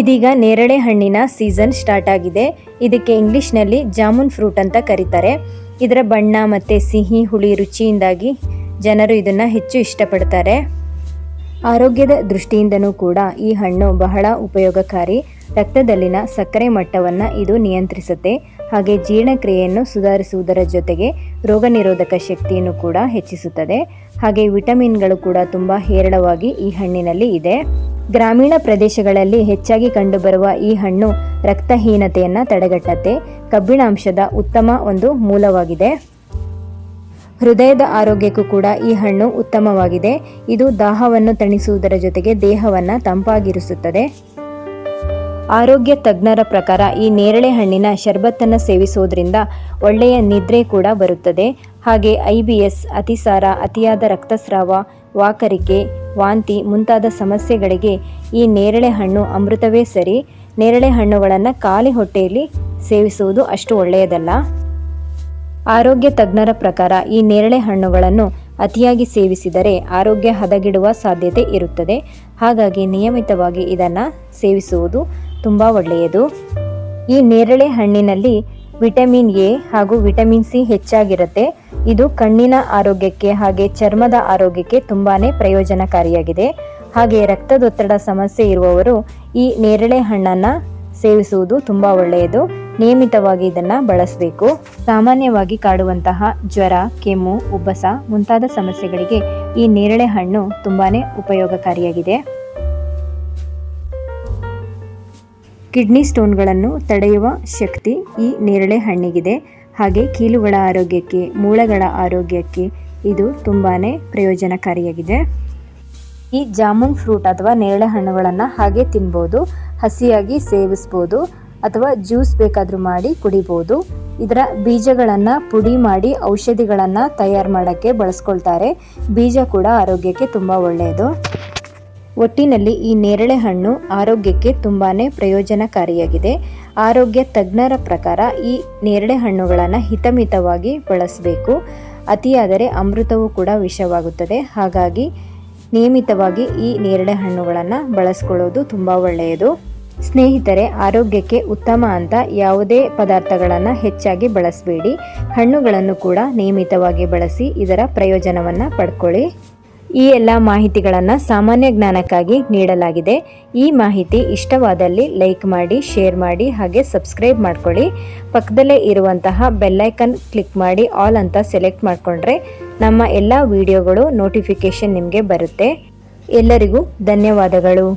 ಇದೀಗ ನೇರಳೆ ಹಣ್ಣಿನ ಸೀಸನ್ ಸ್ಟಾರ್ಟ್ ಆಗಿದೆ. ಇದಕ್ಕೆ ಇಂಗ್ಲೀಷ್ನಲ್ಲಿ ಜಾಮೂನ್ ಫ್ರೂಟ್ ಅಂತ ಕರೀತಾರೆ. ಇದರ ಬಣ್ಣ ಮತ್ತು ಸಿಹಿ, ಹುಳಿ ರುಚಿಯಿಂದಾಗಿ ಜನರು ಇದನ್ನು ಹೆಚ್ಚು ಇಷ್ಟಪಡ್ತಾರೆ. ಆರೋಗ್ಯದ ದೃಷ್ಟಿಯಿಂದನೂ ಕೂಡ ಈ ಹಣ್ಣು ಬಹಳ ಉಪಯೋಗಕಾರಿ. ರಕ್ತದಲ್ಲಿನ ಸಕ್ಕರೆ ಮಟ್ಟವನ್ನು ಇದು ನಿಯಂತ್ರಿಸುತ್ತೆ. ಹಾಗೆ ಜೀರ್ಣಕ್ರಿಯೆಯನ್ನು ಸುಧಾರಿಸುವುದರ ಜೊತೆಗೆ ರೋಗ ನಿರೋಧಕ ಶಕ್ತಿಯನ್ನು ಕೂಡ ಹೆಚ್ಚಿಸುತ್ತದೆ. ಹಾಗೆ ವಿಟಮಿನ್ಗಳು ಕೂಡ ತುಂಬ ಹೇರಳವಾಗಿ ಈ ಹಣ್ಣಿನಲ್ಲಿ ಇದೆ. ಗ್ರಾಮೀಣ ಪ್ರದೇಶಗಳಲ್ಲಿ ಹೆಚ್ಚಾಗಿ ಕಂಡುಬರುವ ಈ ಹಣ್ಣು ರಕ್ತಹೀನತೆಯನ್ನು ತಡೆಗಟ್ಟತ್ತೆ. ಕಬ್ಬಿಣಾಂಶದ ಉತ್ತಮ ಒಂದು ಮೂಲವಾಗಿದೆ. ಹೃದಯದ ಆರೋಗ್ಯಕ್ಕೂ ಕೂಡ ಈ ಹಣ್ಣು ಉತ್ತಮವಾಗಿದೆ. ಇದು ದಾಹವನ್ನು ತಣಿಸುವುದರ ಜೊತೆಗೆ ದೇಹವನ್ನು ತಂಪಾಗಿರಿಸುತ್ತದೆ. ಆರೋಗ್ಯ ತಜ್ಞರ ಪ್ರಕಾರ ಈ ನೇರಳೆ ಹಣ್ಣಿನ ಶರ್ಬತ್ತನ್ನು ಸೇವಿಸುವುದರಿಂದ ಒಳ್ಳೆಯ ನಿದ್ರೆ ಕೂಡ ಬರುತ್ತದೆ. ಹಾಗೆ ಐ ಬಿ ಎಸ್, ಅತಿಸಾರ, ಅತಿಯಾದ ರಕ್ತಸ್ರಾವ, ವಾಕರಿಕೆ ವಾಂತಿ ಮುಂತಾದ ಸಮಸ್ಯೆಗಳಿಗೆ ಈ ನೇರಳೆ ಹಣ್ಣು ಅಮೃತವೇ ಸರಿ. ನೇರಳೆ ಹಣ್ಣುಗಳನ್ನು ಖಾಲಿ ಹೊಟ್ಟೆಯಲ್ಲಿ ಸೇವಿಸುವುದು ಅಷ್ಟು ಒಳ್ಳೆಯದಲ್ಲ. ಆರೋಗ್ಯ ತಜ್ಞರ ಪ್ರಕಾರ ಈ ನೇರಳೆ ಹಣ್ಣುಗಳನ್ನು ಅತಿಯಾಗಿ ಸೇವಿಸಿದರೆ ಆರೋಗ್ಯ ಹದಗಿಡುವ ಸಾಧ್ಯತೆ ಇರುತ್ತದೆ. ಹಾಗಾಗಿ ನಿಯಮಿತವಾಗಿ ಇದನ್ನು ಸೇವಿಸುವುದು ತುಂಬ ಒಳ್ಳೆಯದು. ಈ ನೇರಳೆ ಹಣ್ಣಿನಲ್ಲಿ ವಿಟಮಿನ್ ಎ ಹಾಗೂ ವಿಟಮಿನ್ ಸಿ ಹೆಚ್ಚಾಗಿರುತ್ತೆ. ಇದು ಕಣ್ಣಿನ ಆರೋಗ್ಯಕ್ಕೆ ಹಾಗೆ ಚರ್ಮದ ಆರೋಗ್ಯಕ್ಕೆ ತುಂಬಾ ಪ್ರಯೋಜನಕಾರಿಯಾಗಿದೆ. ಹಾಗೆ ರಕ್ತದೊತ್ತಡ ಸಮಸ್ಯೆ ಇರುವವರು ಈ ನೇರಳೆ ಹಣ್ಣನ್ನು ಸೇವಿಸುವುದು ತುಂಬ ಒಳ್ಳೆಯದು. ನಿಯಮಿತವಾಗಿ ಇದನ್ನು ಬಳಸಬೇಕು. ಸಾಮಾನ್ಯವಾಗಿ ಕಾಡುವಂತಹ ಜ್ವರ, ಕೆಮ್ಮು, ಉಬ್ಬಸ ಮುಂತಾದ ಸಮಸ್ಯೆಗಳಿಗೆ ಈ ನೇರಳೆ ಹಣ್ಣು ತುಂಬಾ ಉಪಯೋಗಕಾರಿಯಾಗಿದೆ. ಕಿಡ್ನಿ ಸ್ಟೋನ್ಗಳನ್ನು ತಡೆಯುವ ಶಕ್ತಿ ಈ ನೇರಳೆ ಹಣ್ಣಿಗಿದೆ. ಹಾಗೆ ಕೀಲುಗಳ ಆರೋಗ್ಯಕ್ಕೆ, ಮೂಳೆಗಳ ಆರೋಗ್ಯಕ್ಕೆ ಇದು ತುಂಬಾ ಪ್ರಯೋಜನಕಾರಿಯಾಗಿದೆ. ಈ ಜಾಮೂನ್ ಫ್ರೂಟ್ ಅಥವಾ ನೇರಳೆ ಹಣ್ಣುಗಳನ್ನು ಹಾಗೆ ತಿನ್ಬೋದು, ಹಸಿಯಾಗಿ ಸೇವಿಸ್ಬೋದು ಅಥವಾ ಜ್ಯೂಸ್ ಬೇಕಾದರೂ ಮಾಡಿ ಕುಡಿಬೋದು. ಇದರ ಬೀಜಗಳನ್ನು ಪುಡಿ ಮಾಡಿ ಔಷಧಿಗಳನ್ನು ತಯಾರು ಮಾಡೋಕ್ಕೆ ಬಳಸ್ಕೊಳ್ತಾರೆ. ಬೀಜ ಕೂಡ ಆರೋಗ್ಯಕ್ಕೆ ತುಂಬ ಒಳ್ಳೆಯದು. ಒಟ್ಟಿನಲ್ಲಿ ಈ ನೇರಳೆ ಹಣ್ಣು ಆರೋಗ್ಯಕ್ಕೆ ತುಂಬಾ ಪ್ರಯೋಜನಕಾರಿಯಾಗಿದೆ. ಆರೋಗ್ಯ ತಜ್ಞರ ಪ್ರಕಾರ ಈ ನೇರಳೆ ಹಣ್ಣುಗಳನ್ನು ಹಿತಮಿತವಾಗಿ ಬಳಸಬೇಕು. ಅತಿಯಾದರೆ ಅಮೃತವೂ ಕೂಡ ವಿಷವಾಗುತ್ತದೆ. ಹಾಗಾಗಿ ನಿಯಮಿತವಾಗಿ ಈ ನೇರಳೆ ಹಣ್ಣುಗಳನ್ನು ಬಳಸ್ಕೊಳ್ಳೋದು ತುಂಬ ಒಳ್ಳೆಯದು. ಸ್ನೇಹಿತರೆ, ಆರೋಗ್ಯಕ್ಕೆ ಉತ್ತಮ ಅಂತ ಯಾವುದೇ ಪದಾರ್ಥಗಳನ್ನು ಹೆಚ್ಚಾಗಿ ಬಳಸಬೇಡಿ. ಹಣ್ಣುಗಳನ್ನು ಕೂಡ ನಿಯಮಿತವಾಗಿ ಬಳಸಿ ಇದರ ಪ್ರಯೋಜನವನ್ನು ಪಡ್ಕೊಳ್ಳಿ. ಈ ಎಲ್ಲ ಮಾಹಿತಿಗಳನ್ನು ಸಾಮಾನ್ಯ ಜ್ಞಾನಕ್ಕಾಗಿ ನೀಡಲಾಗಿದೆ. ಈ ಮಾಹಿತಿ ಇಷ್ಟವಾದಲ್ಲಿ ಲೈಕ್ ಮಾಡಿ, ಶೇರ್ ಮಾಡಿ ಹಾಗೆ ಸಬ್ಸ್ಕ್ರೈಬ್ ಮಾಡ್ಕೊಳ್ಳಿ. ಪಕ್ಕದಲ್ಲೇ ಇರುವಂತಹ ಬೆಲ್ಲೈಕನ್ ಕ್ಲಿಕ್ ಮಾಡಿ ಆಲ್ ಅಂತ ಸೆಲೆಕ್ಟ್ ಮಾಡಿಕೊಂಡ್ರೆ ನಮ್ಮ ಎಲ್ಲ ವಿಡಿಯೋಗಳು ನೋಟಿಫಿಕೇಷನ್ ನಿಮಗೆ ಬರುತ್ತೆ. ಎಲ್ಲರಿಗೂ ಧನ್ಯವಾದಗಳು.